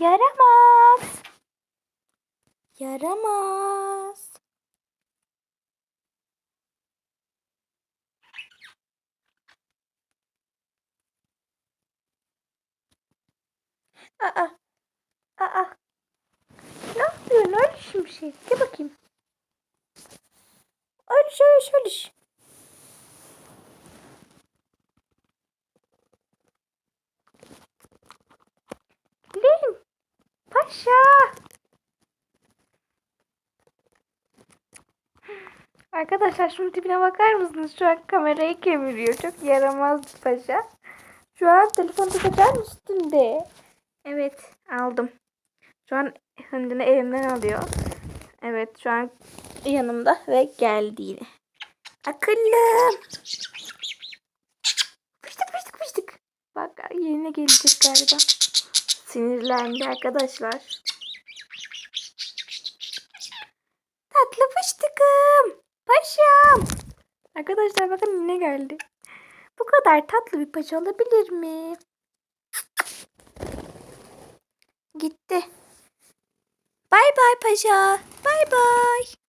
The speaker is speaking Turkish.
Yaramaz. Yaramaz. Aa. Aa. Ne yapıyorsun öyle şimşek? Gel bakayım. Öyle şöyle şöyle. Paşa. Arkadaşlar şunun tipine bakar mısınız? Şu an kamerayı kemiriyor. Çok yaramaz bir paşa. Şu an telefon tutacağım üstünde. Evet aldım. Şu an hıncını elimden alıyor. Evet şu an yanımda ve geldi yine. Akıllım. Fıştık fıştık fıştık. Bak yerine gelecek galiba. Sinirlendi arkadaşlar. Tatlı fıştıkım. Paşam. Arkadaşlar bakın yine geldi. Bu kadar tatlı bir paşa olabilir mi? Gitti. Bay bay paşa. Bay bay.